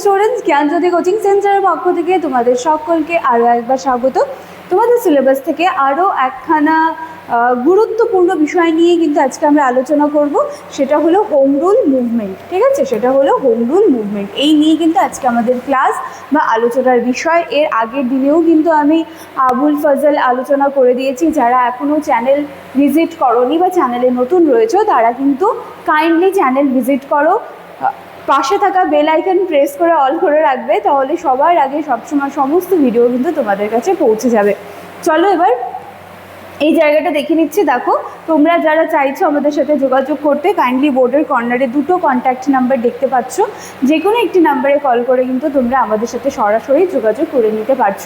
Students জ্ঞানজ্যোতি coaching সেন্টারের পক্ষ থেকে তোমাদের সকলকে আরও একবার স্বাগত। তোমাদের সিলেবাস থেকে আরও একখানা গুরুত্বপূর্ণ বিষয় নিয়ে কিন্তু আজকে আমরা আলোচনা করব। সেটা হলো হোম রুল মুভমেন্ট ঠিক আছে? সেটা হলো হোম রুল মুভমেন্ট এই নিয়ে কিন্তু আজকে আমাদের ক্লাস বা আলোচনার বিষয়। এর আগের দিনেও কিন্তু আমি আবুল ফজল আলোচনা করে দিয়েছি। যারা এখনও চ্যানেল ভিজিট করনি বা চ্যানেলে নতুন রয়েছে, তারা কিন্তু কাইন্ডলি চ্যানেল ভিজিট করো। পাশে থাকা বেল আইকন প্রেস করে অল করে রাখবে, তাহলে সবার আগে সবসময় সমস্ত ভিডিও কিন্তু তোমাদের কাছে পৌঁছে যাবে। চলো এবার এই জায়গাটা দেখে নিচ্ছি, দেখো। তোমরা যারা চাইছো আমাদের সাথে যোগাযোগ করতে কাইন্ডলি বোর্ডের কর্নারে দুটো কন্ট্যাক্ট নাম্বার দেখতে পাচ্ছ। যে কোনো একটি নাম্বারে কল করে কিন্তু তোমরা আমাদের সাথে সরাসরি যোগাযোগ করে নিতে পারছ।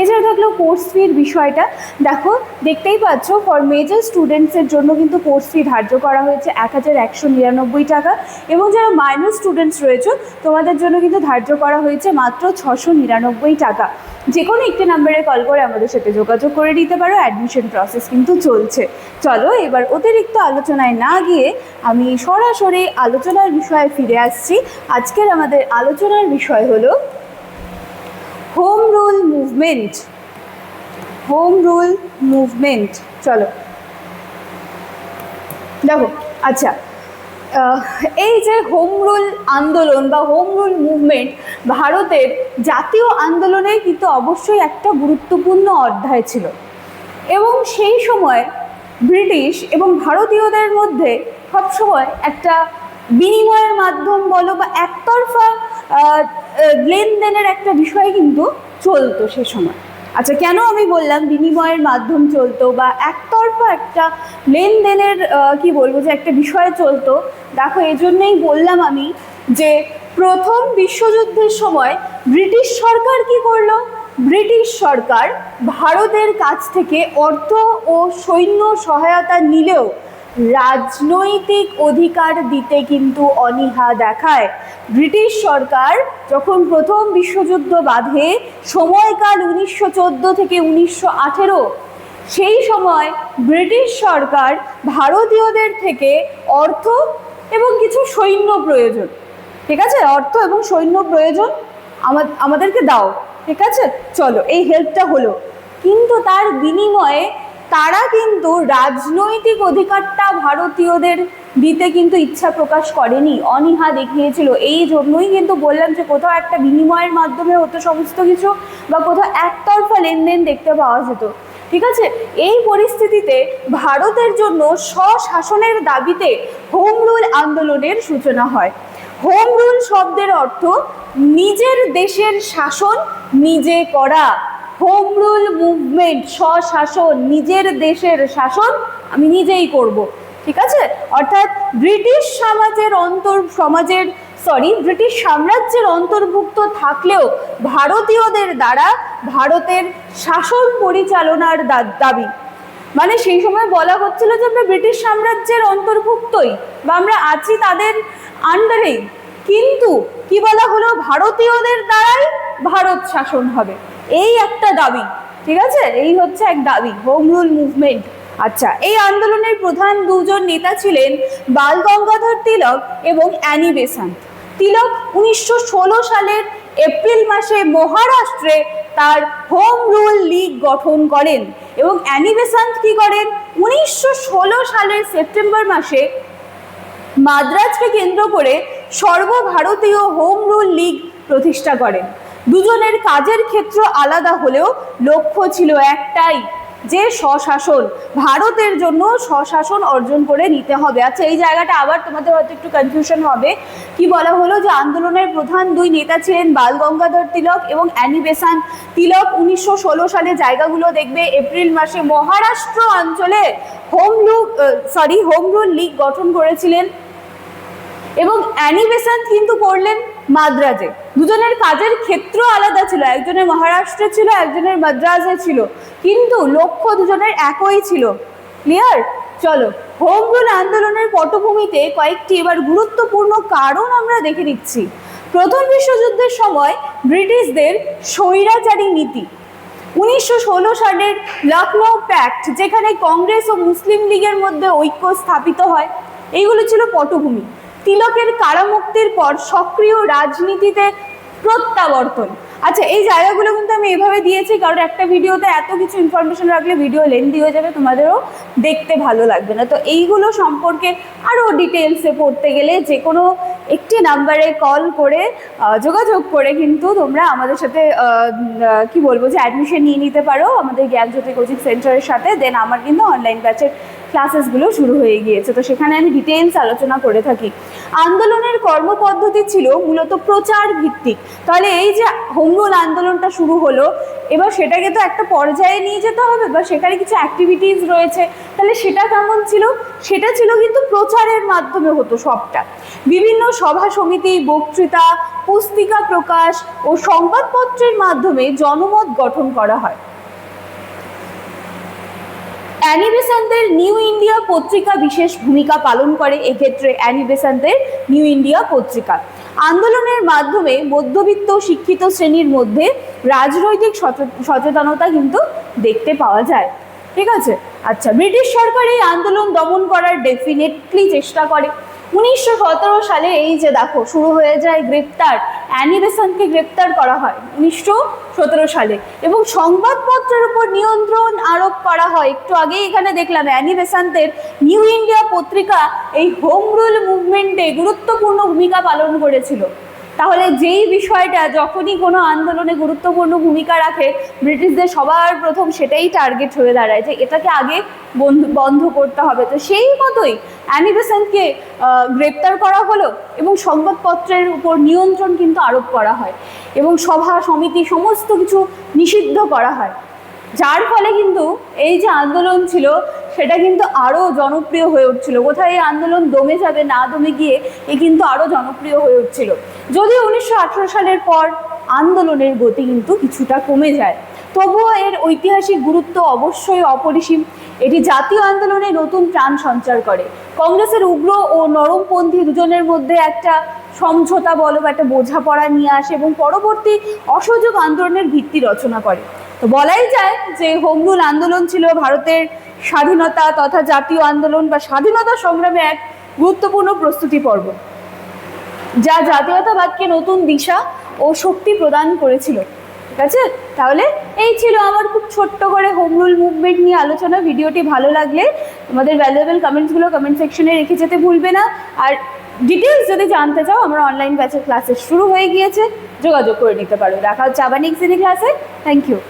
এছাড়া থাকল কোর্স ফির বিষয়টা। দেখো, দেখতেই পাচ্ছ ফর মেজর স্টুডেন্টসের জন্য কিন্তু কোর্স ফি ধার্য করা হয়েছে এক হাজার একশো নিরানব্বই টাকা। এবং যারা মাইনর স্টুডেন্টস রয়েছে, তোমাদের জন্য কিন্তু ধার্য করা হয়েছে মাত্র ছশো নিরানব্বই টাকা। যে কোনো একটি নাম্বারে কল করে আমাদের সাথে যোগাযোগ করে নিতে পারো অ্যাডমিশন প্রসেস কিন্তু চলছে। চলো এবার অতিরিক্ত আলোচনায় না গিয়ে আমি সরাসরি আলোচনার বিষয়ে ফিরে আসছি। আজকের আমাদের আলোচনার বিষয় হলো home rule movement home rule movement চলো। দেখো আচ্ছা এই যে হোম রুল আন্দোলন বা হোম রুল মুভমেন্ট ভারতের জাতীয় আন্দোলনে কিন্তু অবশ্যই একটা গুরুত্বপূর্ণ অধ্যায় ছিল। এবং সেই সময় ব্রিটিশ এবং ভারতীয়দের মধ্যে সবসময় একটা বিনিময়ের মাধ্যম বলো বা একতরফা লেনদেনের একটা বিষয় কিন্তু চলতো সে সময়। আচ্ছা কেন আমি বললাম বিনিময়ের মাধ্যম চলতো বা একতরফা একটা লেনদেনের কি বলব যে একটা বিষয় চলতো? দেখো এজন্যই বললাম আমি যে প্রথম বিশ্বযুদ্ধের সময় ব্রিটিশ সরকার কি করল? ব্রিটিশ সরকার ভারতের কাছ থেকে অর্থ ও সৈন্য সহায়তা নিলেও রাজনৈতিক অধিকার দিতে কিন্তু অনীহা দেখায়। ব্রিটিশ সরকার যখন প্রথম বিশ্বযুদ্ধ বাঁধে সময়কাল উনিশশো চোদ্দ থেকে উনিশশো আঠেরো, সেই সময় ব্রিটিশ সরকার ভারতীয়দের থেকে অর্থ এবং কিছু সৈন্য প্রয়োজন। ঠিক আছে? অর্থ এবং সৈন্য প্রয়োজন। আমাদেরকে দাও। ঠিক আছে? চলো, এই হেল্পটা হলো। কিন্তু তার বিনিময়ে তারা কিন্তু রাজনৈতিক অধিকারটা ভারতীয়দের দিতে কিন্তু ইচ্ছা প্রকাশ করেনি। অনীহা দেখিয়েছিল। এই জন্যই কিন্তু বললাম যে কোথাও একটা বিনিময়ের মাধ্যমে হতো সমস্ত কিছু বা কোথাও একতরফা লেনদেন দেখতে পাওয়া যেত। ঠিক আছে? এই পরিস্থিতিতে ভারতের জন্য স্বশাসনের দাবিতে হোম রুল আন্দোলনের সূচনা হয়। হোম রুল শব্দের অর্থ নিজের দেশের শাসন নিজে করা। হোম রুল মুভমেন্ট, স্বশাসন, নিজের দেশের শাসন আমি নিজেই করব, ঠিক আছে? অর্থাৎ ব্রিটিশ সমাজের অন্তর, সমাজের সরি ব্রিটিশ সাম্রাজ্যের অন্তর্ভুক্ত থাকলেও ভারতীয়দের দ্বারা ভারতের শাসন পরিচালনার দাবি। মানে সেই সময় বলা হচ্ছিল যে আমরা ব্রিটিশ সাম্রাজ্যের অন্তর্ভুক্তই বা আমরা আছি তাদের আন্ডারেই কিন্তু কি বলা হলো? ভারতীয়দের দ্বারাই ভারত শাসন হবে। এই একটা দাবি, ঠিক আছে? এই হচ্ছে এক দাবি হোম রুল মুভমেন্ট আচ্ছা এই আন্দোলনের প্রধান দুজন নেতা ছিলেন বাল গঙ্গাধর তিলক এবং অ্যানি বেসান্ত। তিলক উনিশশো ষোলো সালের এপ্রিল মাসে মহারাষ্ট্রে তার হোম রুল লিগ গঠন করেন এবং অ্যানি বেসান্ত কি করেন? উনিশশো ষোলো সালের সেপ্টেম্বর মাসে মাদ্রাজকে কেন্দ্র করে সর্বভারতীয় হোম রুল লীগ প্রতিষ্ঠা করেন। দুজনের কাজের ক্ষেত্র আলাদা হলেও লক্ষ্য ছিল একটাই যে স্বশাসন, ভারতের জন্য স্বশাসন অর্জন করে নিতে হবে। আচ্ছা এই জায়গাটা আবার তোমাদের হয়তো একটু কনফিউশন হবে। কি বলা হলো যে আন্দোলনের প্রধান দুই নেতা ছিলেন বাল গঙ্গাধর তিলক এবং অ্যানি বেসান্ত তিলক উনিশশো ষোলো সালে জায়গাগুলো দেখবে এপ্রিল মাসে মহারাষ্ট্র অঞ্চলে হোম লু সরি হোম রুল লীগ গঠন করেছিলেন। এবং অ্যানি কিন্তু পড়লেন মাদ্রাজে। দুজনের কাজের ক্ষেত্র আলাদা ছিল। একজনের মহারাষ্ট্রে ছিল, একজনের মাদ্রাজে ছিল। কিন্তু লক্ষ্য দুজনের একই ছিল। ক্লিয়ার? চলো হোম রুল আন্দোলনের পটভূমিতে কয়েকটি এবার গুরুত্বপূর্ণ কারণ আমরা দেখে নিচ্ছি। প্রথম বিশ্বযুদ্ধের সময় ব্রিটিশদের স্বৈরাচারী নীতি। উনিশশো ষোলো সালের লখনৌ প্যাক্ট, যেখানে কংগ্রেস ও মুসলিম লীগের মধ্যে ঐক্য স্থাপিত হয়, এইগুলো ছিল পটভূমি। তিলকের কারামুক্তির পর সক্রিয় রাজনীতিতে প্রত্যাবর্তন। আচ্ছা এই জায়গাগুলো কিন্তু আমি এভাবে দিয়েছি কারণ একটা ভিডিওতে এত কিছু ইনফরমেশন রাখলে ভিডিও লেন্দি হয়ে যাবে, তোমাদেরও দেখতে ভালো লাগবে না। তো এইগুলো সম্পর্কে আরও ডিটেলসে পড়তে গেলে যে কোনো একটি নাম্বারে কল করে যোগাযোগ করে কিন্তু তোমরা আমাদের সাথে কি বলব যে অ্যাডমিশন নিয়ে নিতে পারো। আমাদের জ্ঞানজ্যোতি কোচিং সেন্টারের সাথে দেন আমার কিন্তু অনলাইন ব্যাচের ক্লাসেসগুলো শুরু হয়ে গিয়েছে। তো সেখানে আমি ডিটেলস আলোচনা করে থাকি। আন্দোলনের কর্মপদ্ধতি ছিল মূলত প্রচার ভিত্তিক। তাহলে এই যে হোমরুল আন্দোলনটা শুরু হলো, এবার সেটাকে তো একটা পর্যায়ে নিয়ে যেতে হবে, বা সেখানে কিছু অ্যাক্টিভিটিস রয়েছে। তাহলে সেটা কেমন ছিল? সেটা ছিল কিন্তু প্রচারের মাধ্যমে হতো সবটা। বিভিন্ন সভা সমিতি, বক্তৃতা, পুস্তিকা প্রকাশ ও সংবাদপত্রের মাধ্যমে জনমত গঠন করা হয়। অ্যানি বেসান্তের নিউ ইন্ডিয়া পত্রিকা বিশেষ ভূমিকা পালন করে, এক্ষেত্রে অ্যানি বেসান্তের নিউ ইন্ডিয়া পত্রিকা। আন্দোলনের মাধ্যমে মধ্যবিত্ত শিক্ষিত শ্রেণির মধ্যে রাজনৈতিক সচে- সচেতনতা কিন্তু দেখতে পাওয়া যায়। ঠিক আছে? আচ্ছা ব্রিটিশ সরকার এই আন্দোলন দমন করার ডেফিনেটলি চেষ্টা করে। উনিশশো সতেরো সালে এই যে দেখো, শুরু হয়ে যায় গ্রেপ্তার অ্যানি বেসান্তকে গ্রেপ্তার করা হয়, উনিশশো সতেরো সালে। এবং সংবাদপত্রের উপর নিয়ন্ত্রণ আরোপ করা হয়। একটু আগেই এখানে দেখলাম অ্যানি বেসান্তের নিউ ইন্ডিয়া পত্রিকা এই হোম রুল মুভমেন্টে গুরুত্বপূর্ণ ভূমিকা পালন করেছিল। তাহলে যেই বিষয়টা যখনই কোনো আন্দোলনে গুরুত্বপূর্ণ ভূমিকা রাখে, ব্রিটিশদের সবার প্রথম সেটাই টার্গেট হয়ে দাঁড়ায় যে এটাকে আগে বন্ধ করতে হবে। তো সেই মতোই অ্যানি বেসেন্টকে গ্রেপ্তার করা হলো এবং সংবাদপত্রের উপর নিয়ন্ত্রণ কিন্তু আরোপ করা হয় এবং সভা, সমিতি সমস্ত কিছু নিষিদ্ধ করা হয়। যার ফলে কিন্তু এই যে আন্দোলন ছিল সেটা কিন্তু আরও জনপ্রিয় হয়ে উঠছিল। কোথায় এই আন্দোলন দমে যাবে, না দমে গিয়ে এ কিন্তু আরও জনপ্রিয় হয়ে উঠছিল। যদিও উনিশশো আঠেরো সালের পর আন্দোলনের গতি কিন্তু কিছুটা কমে যায়। তবুও এর ঐতিহাসিক গুরুত্ব অবশ্যই অপরিসীম। এটি জাতীয় আন্দোলনে নতুন প্রাণ সঞ্চার করে। কংগ্রেসের উগ্র ও নরমপন্থী দুজনের মধ্যে একটা সমঝোতা বলো বা একটা বোঝাপড়া নিয়ে আসে এবং পরবর্তী অসহযোগ আন্দোলনের ভিত্তি রচনা করে। তো বলাই যায় যে হোমরুল আন্দোলন ছিল ভারতের স্বাধীনতা তথা জাতীয় আন্দোলন বা স্বাধীনতা সংগ্রামে এক গুরুত্বপূর্ণ প্রস্তুতি পর্ব, যা জাতীয়তাবাদকে নতুন দিশা ও শক্তি প্রদান করেছিল। ঠিক আছে? তাহলে এই ছিল আমার খুব ছোট্ট করে হোম রুল মুভমেন্ট নিয়ে আলোচনা। ভিডিওটি ভালো লাগলে তোমাদের ভ্যালুয়েবল কমেন্টসগুলো কমেন্ট সেকশনে রেখে যেতে ভুলবে না। আর ডিটেলস যদি জানতে চাও, আমার অনলাইন ব্যাচের ক্লাসেস শুরু হয়ে গিয়েছে। যোগাযোগ করে নিতে পারো। দেখা হচ্ছে আবার নেক্সট দিনের ক্লাসে থ্যাংক ইউ